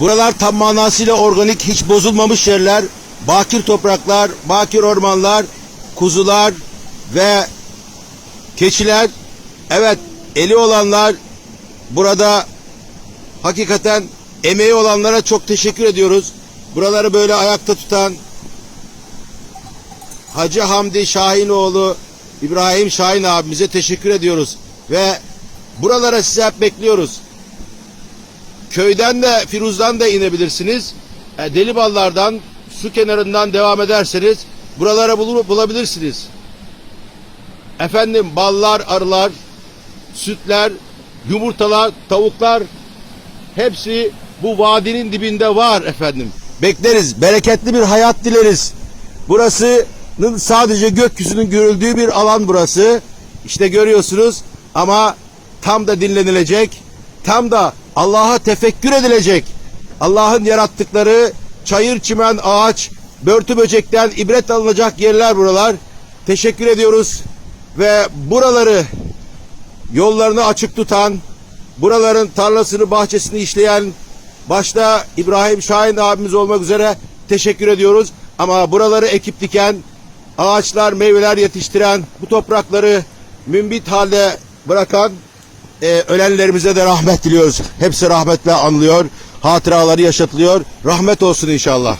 Buralar tam manasıyla organik, hiç bozulmamış yerler. Bakir topraklar, bakir ormanlar, kuzular ve keçiler. Evet, eli olanlar burada hakikaten emeği olanlara çok teşekkür ediyoruz. Buraları böyle ayakta tutan Hacı Hamdi Şahinoğlu, İbrahim Şahin abimize teşekkür ediyoruz. Ve buralara sizi hep bekliyoruz. Köyden de Firuz'dan da inebilirsiniz. E, Deliballardan, su kenarından devam ederseniz buralara bulur, bulabilirsiniz. Efendim ballar, arılar, sütler, yumurtalar, tavuklar hepsi bu vadinin dibinde var efendim. Bekleriz, bereketli bir hayat dileriz. Burasının sadece gökyüzünün görüldüğü bir alan burası. İşte görüyorsunuz ama tam da dinlenilecek, tam da Allah'a tefekkür edilecek. Allah'ın yarattıkları çayır, çimen, ağaç, börtü böcekten ibret alınacak yerler buralar. Teşekkür ediyoruz ve buraları yollarını açık tutan, buraların tarlasını, bahçesini işleyen başta İbrahim Şahin abimiz olmak üzere teşekkür ediyoruz. Ama buraları ekip diken, ağaçlar, meyveler yetiştiren, bu toprakları mümbit halde bırakan e, ölenlerimize de rahmet diliyoruz. Hepsi rahmetle anılıyor, hatıraları yaşatılıyor. Rahmet olsun inşallah.